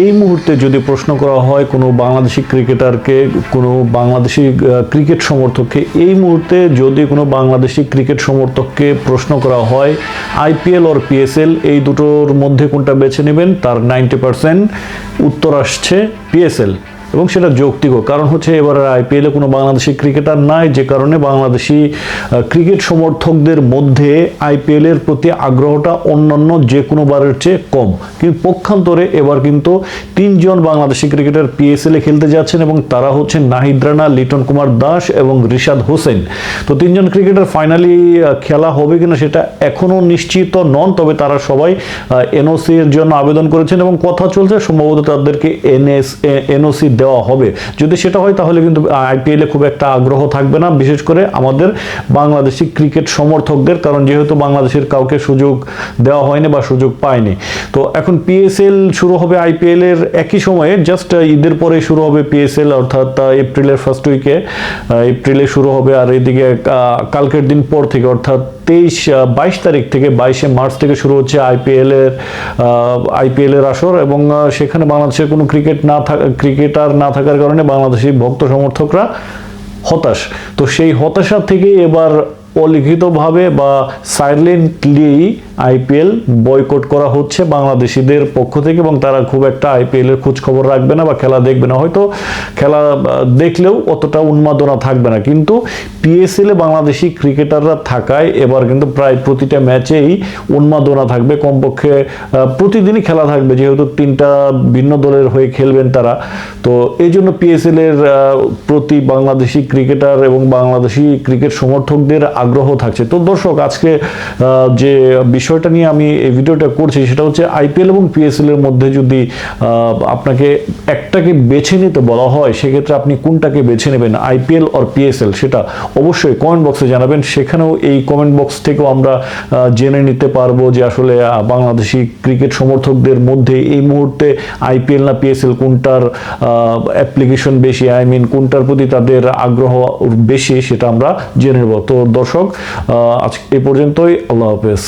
এই মুহূর্তে যদি প্রশ্ন করা হয় কোনো বাংলাদেশি ক্রিকেটারকে, কোনো বাংলাদেশি ক্রিকেট সমর্থককে, এই মুহূর্তে যদি কোনো বাংলাদেশি ক্রিকেট সমর্থককে প্রশ্ন করা হয় আইপিএল ওর পিএসএল এই দুটোর মধ্যে কোনটা বেছে নেবেন? তার নাইনটি পার্সেন্ট উত্তর আসছে পিএসএল এবং সেটা যৌক্তিক কারণ হচ্ছে এবার আইপিএলে কোনো বাংলাদেশি ক্রিকেটার নাই, যে কারণে বাংলাদেশি ক্রিকেট সমর্থকদের মধ্যে আইপিএলের প্রতি আগ্রহটা অন্যান্য যে কোনো বারের চেয়ে কম। কিন্তু পক্ষান্তরে এবার কিন্তু তিনজন বাংলাদেশি ক্রিকেটার পিএসএলে খেলতে যাচ্ছেন এবং তারা হচ্ছেন নাহিদ রানা, লিটন কুমার দাস এবং রিশাদ হোসেন। তো তিনজন ক্রিকেটার ফাইনালি খেলা হবে কিনা সেটা এখনও নিশ্চিত নন, তবে তারা সবাই এনওসি এর জন্য আবেদন করেছেন এবং কথা চলছে। সম্ভবত তাদেরকে এনএস এনওসি দেওয়া হবে। যদি সেটা হয়, তাহলে কিন্তু আইপিএলে খুব একটা আগ্রহ থাকবে না। বিশেষ করে আমাদের বাংলাদেশি ক্রিকেট সমর্থকদের, কারণ যেহেতু বাংলাদেশের কাউকে সুযোগ দেওয়া হয়নি বা সুযোগ পায়নি। তো এখন পিএসএল শুরু হবে আইপিএল এর একই সময়ে জাস্ট ঈদের পরে শুরু হবে পিএসএল অর্থাৎ এপ্রিলের ফার্স্ট উইকে এপ্রিলে শুরু হবে। আর এদিকে কালকের দিন পর থেকে, অর্থাৎ তেইশ বাইশ তারিখ থেকে বাইশে মার্চ থেকে শুরু হচ্ছে আইপিএলের আইপিএলের আসর এবং সেখানে বাংলাদেশের কোনো ক্রিকেট না থাকা, ক্রিকেটার না থাকার কারণে বাংলাদেশি ভক্ত সমর্থকরা হতাশ। তো সেই হতাশা থেকে এবার অলিখিতভাবে বা সাইলেন্টলি আইপিএল বয়কট করা হচ্ছে বাংলাদেশিদের পক্ষ থেকে এবং তারা খুব একটা আইপিএল এর খোঁজ খবর রাখবে না বা খেলা দেখবে না। হয়তো খেলা দেখলেও অতটা উন্মাদনা থাকবে না। কিন্তু পিএসএল বাংলাদেশি ক্রিকেটাররা থাকায় এবার কিন্তু প্রায় প্রতিটা ম্যাচেই উন্মাদনা থাকবে। কমপক্ষে প্রতিদিনই খেলা থাকবে, যেহেতু তিনটা ভিন্ন দলের হয়ে খেলবেন তারা। তো এই জন্য পিএসএল এর প্রতি বাংলাদেশি ক্রিকেটার এবং বাংলাদেশি ক্রিকেট সমর্থকদের আগ্রহ থাকছে। তো দর্শক, আজকে যে বিষয়টা নিয়ে আমি এই ভিডিওটা করছি সেটা হচ্ছে আইপিএল এবং পিএসএল এর মধ্যে যদি আপনাকে একটাকে বেছে নিতে বলা হয়, সেক্ষেত্রে আপনি কোনটাকে বেছে নেবেন আইপিএল অর পিএসএল সেটা অবশ্যই কমেন্ট বক্সে জানাবেন। সেখানেও এই কমেন্ট বক্স থেকেও আমরা জেনে নিতে পারব যে আসলে বাংলাদেশি ক্রিকেট সমর্থকদের মধ্যে এই মুহূর্তে আইপিএল না পিএসএল কোনটার অ্যাপ্লিকেশন বেশি? আই মিন কোনটার প্রতি তাদের আগ্রহ বেশি? সেটা আমরা জেনে নেব। তো দর্শক আহ, আজ এ পর্যন্তই আল্লাহ হাফেজ।